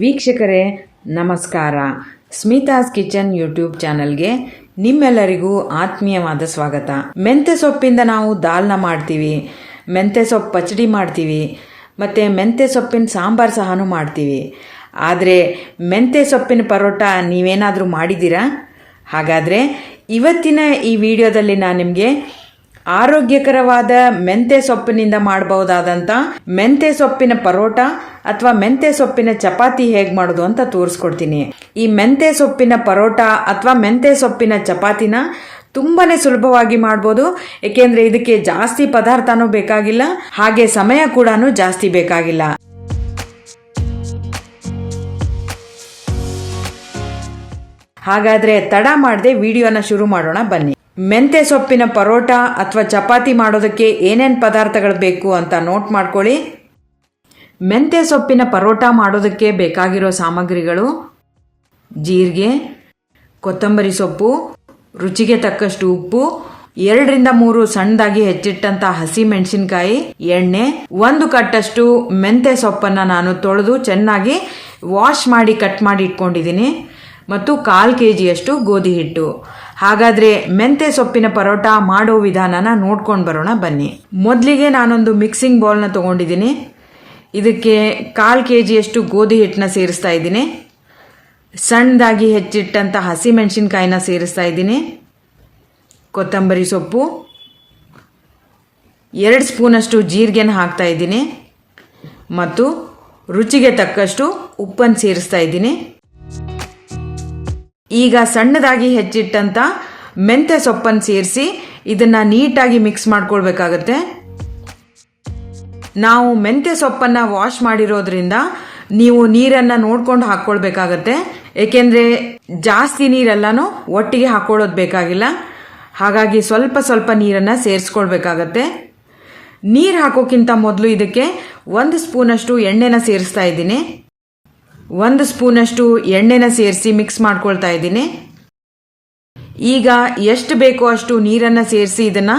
ವೀಕ್ಷಕರೇ, ನಮಸ್ಕಾರ. Smitha's kitchen YouTube ಚಾನಲ್ಗೆ ನಿಮ್ಮೆಲ್ಲರಿಗೂ ಆತ್ಮೀಯವಾದ ಸ್ವಾಗತ. ಮೆಂತೆ ಸೊಪ್ಪಿಂದ ನಾವು ದಾಲ್ನ ಮಾಡ್ತೀವಿ, ಮೆಂತೆ ಸೊಪ್ಪು ಪಚಡಿ ಮಾಡ್ತೀವಿ, ಮತ್ತು ಮೆಂತೆ ಸೊಪ್ಪಿನ ಸಾಂಬಾರು ಸಹನೂ ಮಾಡ್ತೀವಿ. ಆದರೆ ಮೆಂತೆ ಸೊಪ್ಪಿನ ಪರೋಟ ನೀವೇನಾದರೂ ಮಾಡಿದ್ದೀರಾ? ಹಾಗಾದರೆ ಇವತ್ತಿನ ಈ ವಿಡಿಯೋದಲ್ಲಿ ನಾನು ನಿಮಗೆ ಆರೋಗ್ಯಕರವಾದ ಮೆಂತೆ ಸೊಪ್ಪಿನಿಂದ ಮಾಡಬಹುದಾದಂಥ ಮೆಂತೆ ಸೊಪ್ಪಿನ ಪರೋಟ ಅಥವಾ ಮೆಂತೆ ಸೊಪ್ಪಿನ ಚಪಾತಿ ಹೇಗೆ ಮಾಡೋದು ಅಂತ ತೋರಿಸ್ಕೊಡ್ತೀನಿ. ಈ ಮೆಂತೆ ಸೊಪ್ಪಿನ ಪರೋಟ ಅಥವಾ ಮೆಂತೆ ಸೊಪ್ಪಿನ ಚಪಾತಿನ ತುಂಬಾನೇ ಸುಲಭವಾಗಿ ಮಾಡ್ಬೋದು. ಏಕೆಂದ್ರೆ ಇದಕ್ಕೆ ಜಾಸ್ತಿ ಪದಾರ್ಥನೂ ಬೇಕಾಗಿಲ್ಲ, ಹಾಗೆ ಸಮಯ ಕೂಡ ಜಾಸ್ತಿ ಬೇಕಾಗಿಲ್ಲ. ಹಾಗಾದ್ರೆ ತಡ ಮಾಡದೆ ವಿಡಿಯೋನ ಶುರು ಮಾಡೋಣ, ಬನ್ನಿ. ಮೆಂತೆ ಸೊಪ್ಪಿನ ಪರೋಟ ಅಥವಾ ಚಪಾತಿ ಮಾಡೋದಕ್ಕೆ ಏನೇನು ಪದಾರ್ಥಗಳು ಬೇಕು ಅಂತ ನೋಟ್ ಮಾಡ್ಕೊಳ್ಳಿ. ಮೆಂತೆ ಸೊಪ್ಪಿನ ಪರೋಟ ಮಾಡೋದಕ್ಕೆ ಬೇಕಾಗಿರೋ ಸಾಮಗ್ರಿಗಳು ಜೀರಿಗೆ, ಕೊತ್ತಂಬರಿ ಸೊಪ್ಪು, ರುಚಿಗೆ ತಕ್ಕಷ್ಟು ಉಪ್ಪು, ಎರಡರಿಂದ ಮೂರು ಸಣ್ಣದಾಗಿ ಹೆಚ್ಚಿಟ್ಟಂತ ಹಸಿ ಮೆಣಸಿನಕಾಯಿ, ಎಣ್ಣೆ, ಒಂದು ಕಟ್ಟಷ್ಟು ಮೆಂತೆ ಸೊಪ್ಪನ್ನ ನಾನು ತೊಳೆದು ಚೆನ್ನಾಗಿ ವಾಶ್ ಮಾಡಿ ಕಟ್ ಮಾಡಿ ಇಟ್ಕೊಂಡಿದ್ದೀನಿ. ಮತ್ತು ಕಾಲು ಕೆ ಜಿಯಷ್ಟು ಗೋಧಿ ಹಿಟ್ಟು. ಹಾಗಾದ್ರೆ ಮೆಂತೆ ಸೊಪ್ಪಿನ ಪರೋಟ ಮಾಡೋ ವಿಧಾನನ ನೋಡ್ಕೊಂಡು ಬರೋಣ ಬನ್ನಿ. ಮೊದಲಿಗೆ ನಾನೊಂದು ಮಿಕ್ಸಿಂಗ್ ಬೌಲ್ನ ತಗೊಂಡಿದ್ದೀನಿ. ಇದಕ್ಕೆ ಕಾಲು ಕೆ ಜಿಯಷ್ಟು ಗೋಧಿ ಹಿಟ್ಟನ್ನ ಸೇರಿಸ್ತಾ ಇದ್ದೀನಿ. ಸಣ್ಣದಾಗಿ ಹೆಚ್ಚಿಟ್ಟಂಥ ಹಸಿ ಮೆಣಸಿನ್ಕಾಯಿನ ಸೇರಿಸ್ತಾ ಇದ್ದೀನಿ. ಕೊತ್ತಂಬರಿ ಸೊಪ್ಪು. ಎರಡು ಸ್ಪೂನಷ್ಟು ಜೀರಿಗೆನ ಹಾಕ್ತಾ ಇದ್ದೀನಿ. ಮತ್ತು ರುಚಿಗೆ ತಕ್ಕಷ್ಟು ಉಪ್ಪನ್ನು ಸೇರಿಸ್ತಾ ಇದ್ದೀನಿ. ಈಗ ಸಣ್ಣದಾಗಿ ಹೆಚ್ಚಿಟ್ಟಂತ ಮೆಂತ್ಯ ಸೊಪ್ಪನ್ನು ಸೇರಿಸಿ ಇದನ್ನ ನೀಟಾಗಿ ಮಿಕ್ಸ್ ಮಾಡ್ಕೊಳ್ಬೇಕಾಗತ್ತೆ. ನಾವು ಮೆಂತ್ಯ ಸೊಪ್ಪನ್ನ ವಾಶ್ ಮಾಡಿರೋದ್ರಿಂದ ನೀವು ನೀರನ್ನ ನೋಡ್ಕೊಂಡು ಹಾಕ್ಕೊಳ್ಬೇಕಾಗತ್ತೆ. ಏಕೆಂದರೆ ಜಾಸ್ತಿ ನೀರೆಲ್ಲನೂ ಒಟ್ಟಿಗೆ ಹಾಕ್ಕೊಳ್ಳೋದು ಬೇಕಾಗಿಲ್ಲ. ಹಾಗಾಗಿ ಸ್ವಲ್ಪ ಸ್ವಲ್ಪ ನೀರನ್ನ ಸೇರಿಸ್ಕೊಳ್ಬೇಕಾಗತ್ತೆ. ನೀರು ಹಾಕೋಕ್ಕಿಂತ ಮೊದಲು ಇದಕ್ಕೆ ಒಂದು ಸ್ಪೂನಷ್ಟು ಎಣ್ಣೆನ ಸೇರಿಸ್ತಾ ಇದ್ದೀನಿ. ಒಂದು ಸ್ಪೂನಷ್ಟು ಎಣ್ಣೆನ ಸೇರಿಸಿ ಮಿಕ್ಸ್ ಮಾಡ್ಕೊಳ್ತಾ ಇದ್ದೀನಿ. ಈಗ ಎಷ್ಟು ಬೇಕೋ ಅಷ್ಟು ನೀರನ್ನು ಸೇರಿಸಿ ಇದನ್ನು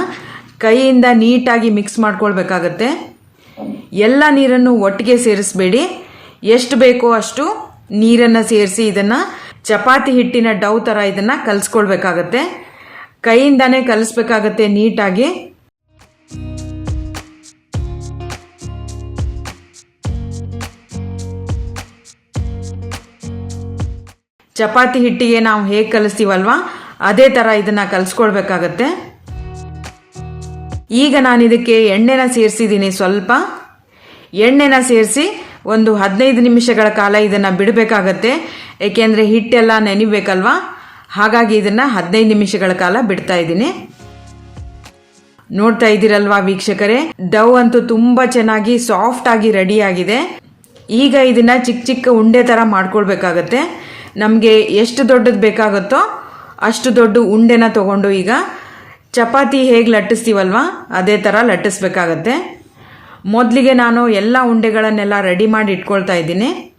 ಕೈಯಿಂದ ನೀಟಾಗಿ ಮಿಕ್ಸ್ ಮಾಡ್ಕೊಳ್ಬೇಕಾಗತ್ತೆ. ಎಲ್ಲ ನೀರನ್ನು ಒಟ್ಟಿಗೆ ಸೇರಿಸಬೇಡಿ. ಎಷ್ಟು ಬೇಕೋ ಅಷ್ಟು ನೀರನ್ನು ಸೇರಿಸಿ ಇದನ್ನು ಚಪಾತಿ ಹಿಟ್ಟಿನ ಡೌ ಥರ ಇದನ್ನು ಕಲಿಸ್ಕೊಳ್ಬೇಕಾಗತ್ತೆ. ಕೈಯಿಂದಾನೇ ಕಲಿಸ್ಬೇಕಾಗತ್ತೆ ನೀಟಾಗಿ. ಚಪಾತಿ ಹಿಟ್ಟಿಗೆ ನಾವು ಹೇಗೆ ಕಲಿಸ್ತೀವಲ್ವಾ? ಅದೇ ಥರ ಇದನ್ನು ಕಲಿಸ್ಕೊಳ್ಬೇಕಾಗತ್ತೆ ಈಗ ನಾನು ಇದಕ್ಕೆ ಎಣ್ಣೆನ ಸೇರಿಸಿದ್ದೀನಿ ಸ್ವಲ್ಪ. ಎಣ್ಣೆನ ಸೇರಿಸಿ ಒಂದು ಹದಿನೈದು ನಿಮಿಷಗಳ ಕಾಲ ಇದನ್ನು ಬಿಡಬೇಕಾಗತ್ತೆ. ಏಕೆಂದರೆ ಹಿಟ್ಟೆಲ್ಲ ನೆನಿಬೇಕಲ್ವಾ? ಹಾಗಾಗಿ ಇದನ್ನು ಹದಿನೈದು ನಿಮಿಷಗಳ ಕಾಲ ಬಿಡ್ತಾ ಇದ್ದೀನಿ. ನೋಡ್ತಾ ಇದ್ದೀರಲ್ವಾ ವೀಕ್ಷಕರೇ? ಡವ್ ಅಂತೂ ತುಂಬ ಚೆನ್ನಾಗಿ ಸಾಫ್ಟ್ ಆಗಿ ರೆಡಿ ಆಗಿದೆ. ಈಗ ಇದನ್ನ ಚಿಕ್ಕ ಚಿಕ್ಕ ಉಂಡೆ ಥರ ಮಾಡ್ಕೊಳ್ಬೇಕಾಗತ್ತೆ. ನಮಗೆ ಎಷ್ಟು ದೊಡ್ಡದು ಬೇಕಾಗುತ್ತೋ ಅಷ್ಟು ದೊಡ್ಡ ಉಂಡೆನ ತಗೊಂಡು ಈಗ ಚಪಾತಿ ಹೇಗೆ ಲಟ್ಟಿಸ್ತೀವಲ್ವಾ? ಅದೇ ಥರ ಲಟ್ಟಿಸ್ಬೇಕಾಗತ್ತೆ. ಮೊದಲಿಗೆ ನಾನು ಎಲ್ಲ ಉಂಡೆಗಳನ್ನೆಲ್ಲ ರೆಡಿ ಮಾಡಿ ಇಟ್ಕೊಳ್ತಾ ಇದ್ದೀನಿ.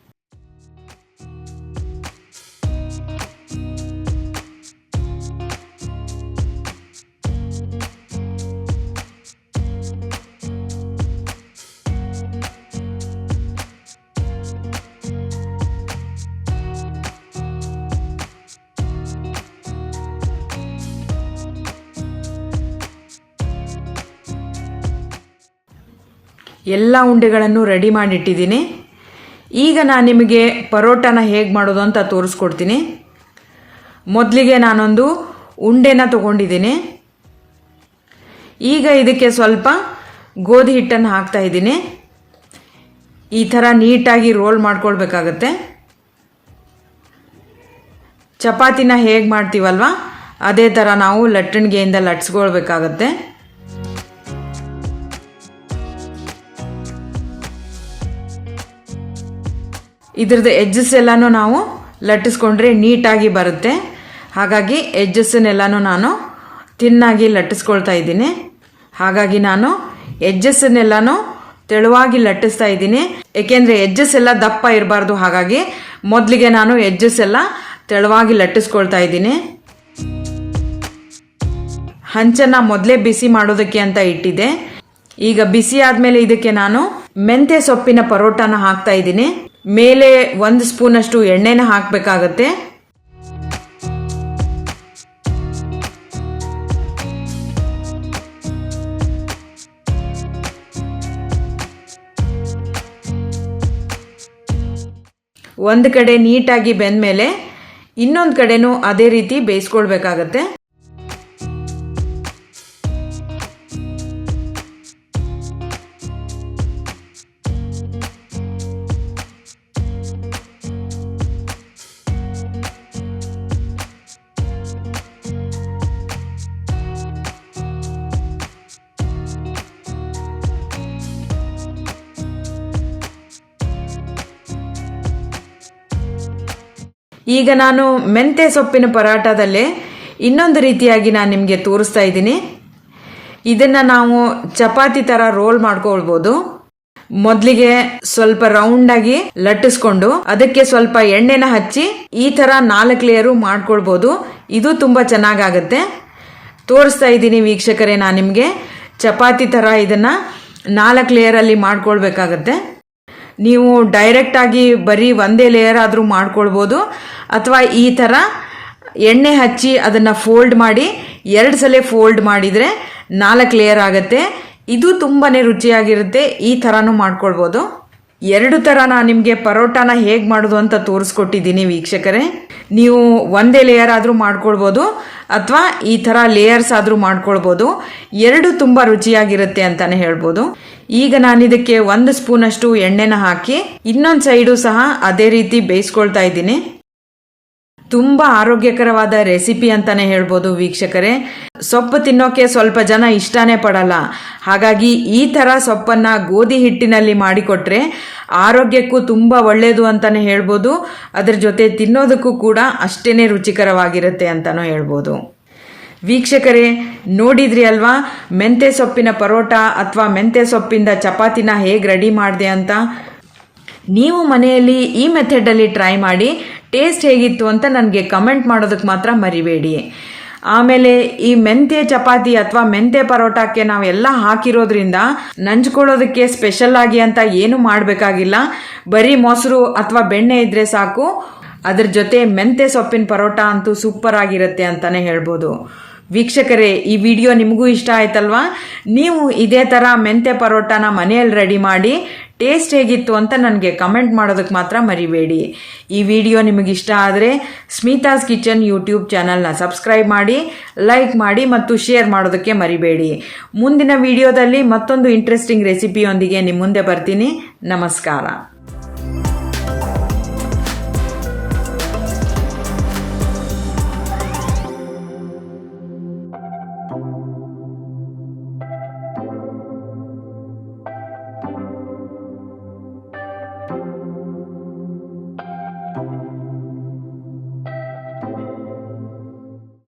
ಎಲ್ಲ ಉಂಡೆಗಳನ್ನು ರೆಡಿ ಮಾಡಿಟ್ಟಿದ್ದೀನಿ. ಈಗ ನಾನು ನಿಮಗೆ ಪರೋಟನ ಹೇಗೆ ಮಾಡೋದು ಅಂತ ತೋರಿಸ್ಕೊಡ್ತೀನಿ. ಮೊದಲಿಗೆ ನಾನೊಂದು ಉಂಡೆನ ತಗೊಂಡಿದ್ದೀನಿ. ಈಗ ಇದಕ್ಕೆ ಸ್ವಲ್ಪ ಗೋಧಿ ಹಿಟ್ಟನ್ನು ಹಾಕ್ತಾ ಇದ್ದೀನಿ. ಈ ಥರ ನೀಟಾಗಿ ರೋಲ್ ಮಾಡ್ಕೊಳ್ಬೇಕಾಗತ್ತೆ. ಚಪಾತಿನ ಹೇಗೆ ಮಾಡ್ತೀವಲ್ವ, ಅದೇ ಥರ ನಾವು ಲಟ್ಟಣಿಗೆಯಿಂದ ಲಟ್ಸ್ಕೊಳ್ಬೇಕಾಗತ್ತೆ. ಇದ್ರದ್ದು ಎಜ್ಜಸ್ ಎಲ್ಲನೂ ನಾವು ಲಟ್ಟಿಸ್ಕೊಂಡ್ರೆ ನೀಟಾಗಿ ಬರುತ್ತೆ. ಹಾಗಾಗಿ ಎಜ್ಜಸ್ಸನ್ನೆಲ್ಲನೂ ನಾನು ತಿನ್ನಾಗಿ ಲಟ್ಟಿಸ್ಕೊಳ್ತಾ ಇದ್ದೀನಿ. ಹಾಗಾಗಿ ನಾನು ಎಜ್ಜಸ್ಸನ್ನೆಲ್ಲನೂ ತೆಳುವಾಗಿ ಲಟ್ಟಿಸ್ತಾ ಇದ್ದೀನಿ. ಏಕೆಂದರೆ ಎಜ್ಜಸ್ ಎಲ್ಲ ದಪ್ಪ ಇರಬಾರ್ದು. ಹಾಗಾಗಿ ಮೊದಲಿಗೆ ನಾನು ಎಜ್ಜಸ್ ಎಲ್ಲ ತೆಳುವಾಗಿ ಲಟ್ಟಿಸ್ಕೊಳ್ತಾ ಇದ್ದೀನಿ. ಹಂಚನ್ನ ಮೊದಲೇ ಬಿಸಿ ಮಾಡೋದಕ್ಕೆ ಅಂತ ಇಟ್ಟಿದ್ದೆ. ಈಗ ಬಿಸಿ ಆದಮೇಲೆ ಇದಕ್ಕೆ ನಾನು ಮೆಂತ್ಯ ಸೊಪ್ಪಿನ ಪರೋಟಾನ ಹಾಕ್ತಾ ಇದ್ದೀನಿ. ಮೇಲೆ ಒಂದು ಸ್ಪೂನಷ್ಟು ಎಣ್ಣೆನ ಹಾಕಬೇಕಾಗತ್ತೆ. ಒಂದು ಕಡೆ ನೀಟಾಗಿ ಬೆಂದಮೇಲೆ ಇನ್ನೊಂದು ಕಡೆನೂ ಅದೇ ರೀತಿ ಬೇಯಿಸ್ಕೊಳ್ಬೇಕಾಗತ್ತೆ. ಈಗ ನಾನು ಮೆಂತೆ ಸೊಪ್ಪಿನ ಪರಾಟದಲ್ಲೇ ಇನ್ನೊಂದು ರೀತಿಯಾಗಿ ನಾನು ನಿಮಗೆ ತೋರಿಸ್ತಾ ಇದ್ದೀನಿ. ಇದನ್ನು ನಾವು ಚಪಾತಿ ಥರ ರೋಲ್ ಮಾಡ್ಕೊಳ್ಬೋದು. ಮೊದಲಿಗೆ ಸ್ವಲ್ಪ ರೌಂಡಾಗಿ ಲಟ್ಟಿಸ್ಕೊಂಡು ಅದಕ್ಕೆ ಸ್ವಲ್ಪ ಎಣ್ಣೆನ ಹಚ್ಚಿ ಈ ಥರ ನಾಲ್ಕು ಲೇಯರು ಮಾಡ್ಕೊಳ್ಬೋದು. ಇದು ತುಂಬ ಚೆನ್ನಾಗಾಗತ್ತೆ. ತೋರಿಸ್ತಾ ಇದ್ದೀನಿ ವೀಕ್ಷಕರೇ, ನಾನು ನಿಮಗೆ. ಚಪಾತಿ ಥರ ಇದನ್ನು ನಾಲ್ಕು ಲೇಯರಲ್ಲಿ ಮಾಡ್ಕೊಳ್ಬೇಕಾಗತ್ತೆ. ನೀವು ಡೈರೆಕ್ಟಾಗಿ ಬರೀ ಒಂದೇ ಲೇಯರ್ ಆದರೂ ಮಾಡ್ಕೊಳ್ಬೋದು. ಅಥವಾ ಈ ಥರ ಎಣ್ಣೆ ಹಚ್ಚಿ ಅದನ್ನು ಫೋಲ್ಡ್ ಮಾಡಿ ಎರಡು ಸಲ ಫೋಲ್ಡ್ ಮಾಡಿದರೆ ನಾಲ್ಕು ಲೇಯರ್ ಆಗುತ್ತೆ. ಇದು ತುಂಬಾ ರುಚಿಯಾಗಿರುತ್ತೆ. ಈ ಥರನೂ ಮಾಡ್ಕೊಳ್ಬೋದು. ಎರಡು ಥರ ನಾನು ನಿಮಗೆ ಪರೋಟಾನ ಹೇಗೆ ಮಾಡೋದು ಅಂತ ತೋರಿಸ್ಕೊಟ್ಟಿದ್ದೀನಿ ವೀಕ್ಷಕರೇ. ನೀವು ಒಂದೇ ಲೇಯರ್ ಆದರೂ ಮಾಡ್ಕೊಳ್ಬೋದು ಅಥವಾ ಈ ಥರ ಲೇಯರ್ಸ್ ಆದರೂ ಮಾಡ್ಕೊಳ್ಬೋದು. ಎರಡು ತುಂಬ ರುಚಿಯಾಗಿರುತ್ತೆ ಅಂತಲೇ ಹೇಳ್ಬೋದು. ಈಗ ನಾನು ಇದಕ್ಕೆ ಒಂದು ಸ್ಪೂನಷ್ಟು ಎಣ್ಣೆನ ಹಾಕಿ ಇನ್ನೊಂದು ಸೈಡು ಸಹ ಅದೇ ರೀತಿ ಬೇಯಿಸ್ಕೊಳ್ತಾ ಇದ್ದೀನಿ. ತುಂಬ ಆರೋಗ್ಯಕರವಾದ ರೆಸಿಪಿ ಅಂತಾನೆ ಹೇಳ್ಬೋದು ವೀಕ್ಷಕರೇ. ಸೊಪ್ಪು ತಿನ್ನೋಕೆ ಸ್ವಲ್ಪ ಜನ ಇಷ್ಟನೇ ಪಡಲ್ಲ. ಹಾಗಾಗಿ ಈ ಥರ ಸೊಪ್ಪನ್ನು ಗೋಧಿ ಹಿಟ್ಟಿನಲ್ಲಿ ಮಾಡಿಕೊಟ್ರೆ ಆರೋಗ್ಯಕ್ಕೂ ತುಂಬ ಒಳ್ಳೆಯದು ಅಂತಾನೆ ಹೇಳ್ಬೋದು. ಅದರ ಜೊತೆ ತಿನ್ನೋದಕ್ಕೂ ಕೂಡ ಅಷ್ಟೇ ರುಚಿಕರವಾಗಿರುತ್ತೆ ಅಂತಲೂ ಹೇಳ್ಬೋದು. ವೀಕ್ಷಕರೇ, ನೋಡಿದ್ರಿ ಅಲ್ವಾ? ಮೆಂತೆ ಸೊಪ್ಪಿನ ಪರೋಟ ಅಥವಾ ಮೆಂತೆ ಸೊಪ್ಪಿಂದ ಚಪಾತಿನ ಹೇಗೆ ರೆಡಿ ಮಾಡಿದೆ ಅಂತ? ನೀವು ಮನೆಯಲ್ಲಿ ಈ ಮೆಥಡಲ್ಲಿ ಟ್ರೈ ಮಾಡಿ ಟೇಸ್ಟ್ ಹೇಗಿತ್ತು ಅಂತ ನನಗೆ ಕಮೆಂಟ್ ಮಾಡೋದಕ್ಕೆ ಮಾತ್ರ ಮರಿಬೇಡಿ. ಆಮೇಲೆ ಈ ಮೆಂತ್ಯ ಚಪಾತಿ ಅಥವಾ ಮೆಂತ್ಯ ಪರೋಟಕ್ಕೆ ನಾವೆಲ್ಲ ಹಾಕಿರೋದ್ರಿಂದ ನಂಚ್ಕೊಳ್ಳೋದಕ್ಕೆ ಸ್ಪೆಷಲ್ ಆಗಿ ಅಂತ ಏನು ಮಾಡಬೇಕಾಗಿಲ್ಲ. ಬರೀ ಮೊಸರು ಅಥವಾ ಬೆಣ್ಣೆ ಇದ್ರೆ ಸಾಕು. ಅದ್ರ ಜೊತೆ ಮೆಂತ್ಯ ಸೊಪ್ಪಿನ ಪರೋಟ ಅಂತೂ ಸೂಪರ್ ಆಗಿರುತ್ತೆ ಅಂತಾನೆ ಹೇಳ್ಬೋದು. ವೀಕ್ಷಕರೇ, ಈ ವಿಡಿಯೋ ನಿಮಗೂ ಇಷ್ಟ ಆಯ್ತಲ್ವಾ? ನೀವು ಇದೇ ಥರ ಮೆಂತ್ಯ ಪರೋಟಾನ ಮನೆಯಲ್ಲಿ ರೆಡಿ ಮಾಡಿ ಟೇಸ್ಟ್ ಹೇಗಿತ್ತು ಅಂತ ನನಗೆ ಕಮೆಂಟ್ ಮಾಡೋದಕ್ಕೆ ಮಾತ್ರ ಮರಿಬೇಡಿ. ಈ ವಿಡಿಯೋ ನಿಮಗೆ ಇಷ್ಟ ಆದರೆ ಸ್ಮಿತಾಸ್ ಕಿಚನ್ ಯೂಟ್ಯೂಬ್ ಚಾನಲ್ನ ಸಬ್ಸ್ಕ್ರೈಬ್ ಮಾಡಿ, ಲೈಕ್ ಮಾಡಿ ಮತ್ತು ಶೇರ್ ಮಾಡೋದಕ್ಕೆ ಮರಿಬೇಡಿ. ಮುಂದಿನ ವಿಡಿಯೋದಲ್ಲಿ ಮತ್ತೊಂದು ಇಂಟ್ರೆಸ್ಟಿಂಗ್ ರೆಸಿಪಿಯೊಂದಿಗೆ ನಿಮ್ಮ ಮುಂದೆ ಬರ್ತೀನಿ. ನಮಸ್ಕಾರ.